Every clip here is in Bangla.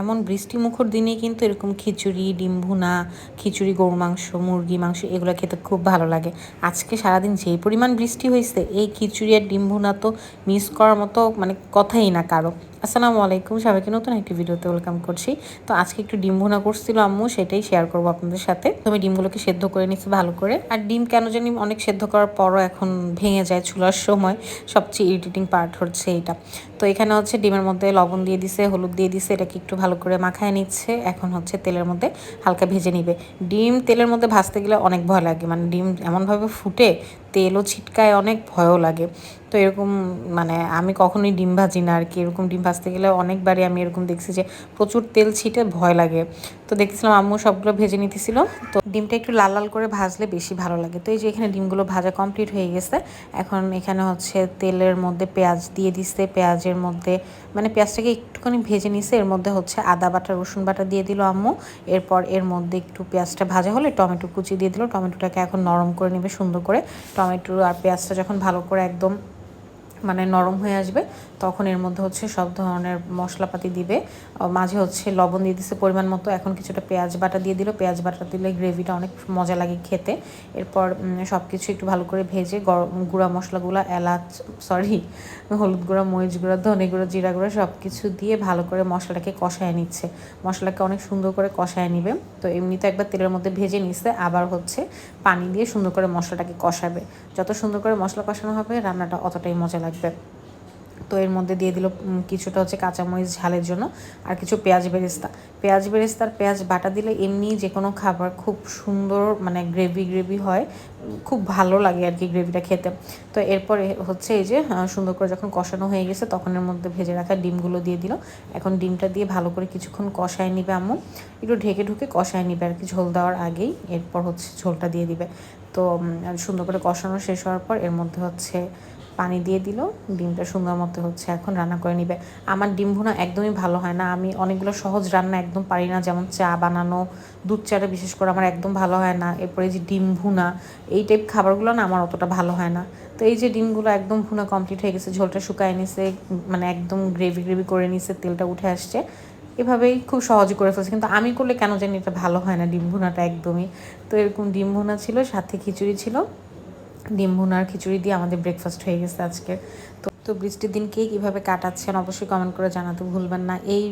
এমন বৃষ্টি মুখর দিনে কিন্তু এরকম খিচুড়ি, ডিম ভুনা, খিচুড়ি গরু মাংস মুরগি মাংস, এগুলো খেতে খুব ভালো লাগে। আজকে সারাদিন যেই পরিমাণ বৃষ্টি হয়েছে এই খিচুড়ি আর ডিম ভুনা তো মিস করার মতো মানে কথাই না কারও। আসসালামু আলাইকুম, সবাইকে নতুন একটি ভিডিওতে ওয়েলকাম করছি। তো আজকে একটু ডিম ভুনা করছিল আম্মু, সেটাই শেয়ার করব আপনাদের সাথে। তো আমি ডিমগুলোকে সেদ্ধ করে নিচ্ছি ভালো করে। আর ডিম কেন জানি অনেক সেদ্ধ করার পরও এখন ভেঙে যায়, চুলার সময় সবচেয়ে ইরিটেটিং পার্ট হচ্ছে এইটা তো এখানে হচ্ছে ডিমের মধ্যে লবণ দিয়ে দিছে, হলুদ দিয়ে দিছে, এটাকে একটু ভালো করে মাখায় নিচ্ছে। এখন হচ্ছে তেলের মধ্যে হালকা ভেজে নিবে। ডিম তেলের মধ্যে ভাজতে গেলে অনেক ভয় লাগে। মানে ডিম এমনভাবে ফুটে তেলও ছিটকায়, অনেক ভয়ও লাগে। তো এরকম মানে আমি কখনোই ডিম ভাজি না আর কি। এরকম ডিম ভাজতে গেলে অনেকবারই আমি এরকম দেখছি যে প্রচুর তেল ছিটে ভয় লাগে। তো দেখছিলাম আম্মু সবগুলো ভেজে নিতেছিল। তো ডিমটা একটু লাল লাল করে ভাজলে বেশি ভালো লাগে। তো এই যে এখানে ডিমগুলো ভাজা কমপ্লিট হয়ে গেছে। এখন এখানে হচ্ছে তেলের মধ্যে পেঁয়াজ দিয়ে দিচ্ছে পেঁয়াজের মধ্যে মানে পেঁয়াজটাকে একটুখানি ভেজে নিছে। এর মধ্যে হচ্ছে আদা বাটা, রসুন বাটা দিয়ে দিল আম্মু। এরপর এর মধ্যে একটু পেঁয়াজটা ভাজা হলে টমেটো কুচি দিয়ে দিল। টমেটোটাকে এখন নরম করে নেবে সুন্দর করে। টমেটো আর পেঁয়াজটা যখন ভালো করে একদম মানে নরম হয়ে আসবে তখন এর মধ্যে হচ্ছে সব ধরনের মশলাপাতি দিবে। মাঝে হচ্ছে লবণ দিয়ে দিচ্ছে পরিমাণ মতো, এখন কিছুটা পেঁয়াজ বাটা দিয়ে দিল। পেঁয়াজ বাটা দিলে গ্রেভিটা অনেক মজা লাগে খেতে। এরপর সব কিছু একটু ভালো করে ভেজে গুঁড়া মশলাগুলো, এলাচ সরি হলুদ গুঁড়া, মরিচ গুঁড়া, ধনে গুঁড়ো, জিরা গুঁড়া সব কিছু দিয়ে ভালো করে মশলাটাকে কষায় নিচ্ছে। মশলাকে অনেক সুন্দর করে কষায় নিবে। তো এমনিতে একবার তেলের মধ্যে ভেজে নিচ্ছে আবার হচ্ছে পানি দিয়ে সুন্দর করে মশলাটাকে কষাবে। যত সুন্দর করে মশলা কষানো হবে, রান্নাটা অতটাই মজা লাগবে। তো এর মধ্যে দিয়ে দিল কিছুটা হচ্ছে কাঁচামরিচ ঝালের জন্য আর কিছু পেঁয়াজ বেরেস্তা। পেঁয়াজ বেরেস্তার পেঁয়াজ বাটা দিলে এমনি যে কোনো খাবার খুব সুন্দর মানে গ্রেভি গ্রেভি হয়, খুব ভালো লাগে আর কি গ্রেভিটা খেতে। তো এরপরে হচ্ছে এই যে সুন্দর করে যখন কষানো হয়ে গেছে তখন এর মধ্যে ভেজে রাখা ডিমগুলো দিয়ে দিল। এখন ডিমটা দিয়ে ভালো করে কিছুক্ষণ কষায় নিবে আম্মু। একটু ঢেকে ঢুকে কষায় নিবে আর কি, ঝোল দেওয়ার আগেই এরপর হচ্ছে ঝোলটা দিয়ে দিবে। তো সুন্দর করে কষানো শেষ হওয়ার পর এর মধ্যে হচ্ছে পানি দিয়ে দিল, ডিমটা সুন্দর মতো হচ্ছে এখন রান্না করে নিবে। আমার ডিম ভুনা একদমই ভালো হয় না, আমি অনেকগুলো সহজ রান্না একদম পারি না, যেমন চা বানানো, দুধ চাটা বিশেষ করে আমার একদম ভালো হয় না, এরপরে যে ডিম ভুনা, এই টাইপ খাবারগুলো না আমার অতটা ভালো হয় না। তো এই যে ডিমগুলো একদম ভুনা কমপ্লিট হয়ে গেছে, ঝোলটা শুকায় নিছে মানে একদম গ্রেভি গ্রেভি করে নিছে, তেলটা উঠে আসছে, এভাবেই খুব সহজে করে ফেলছে, কিন্তু আমি করলে কেন জানি এটা ভালো হয় না ডিম ভুনাটা একদমই। তো এরকম ডিম ভুনা ছিল, সাথে খিচুড়ি ছিল ডিম ভুনার খিচুড়ি দিয়ে আমাদের ব্রেকফাস্ট হয়ে গেছে আজকে। তো তো বৃষ্টির দিন কে কীভাবে কাটাচ্ছেন অবশ্যই কমেন্ট করে জানাতে ভুলবেন না। এই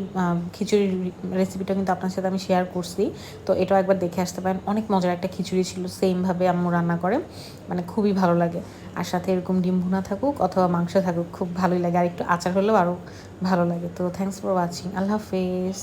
খিচুড়ির রেসিপিটা কিন্তু আপনার সাথে আমি শেয়ার করছি। তো এটাও একবার দেখে আসতে পারেন। অনেক মজার একটা খিচুড়ি ছিল সেমভাবে আম্মু রান্না করে। মানে খুবই ভালো লাগে। আর সাথে এরকম ডিম ভুনা থাকুক অথবা মাংস থাকুক, খুব ভালোই লাগে। আর একটু আচার হলেও আরও ভালো লাগে। তো থ্যাংকস ফর ওয়াচিং আল্লাহ হাফেজ।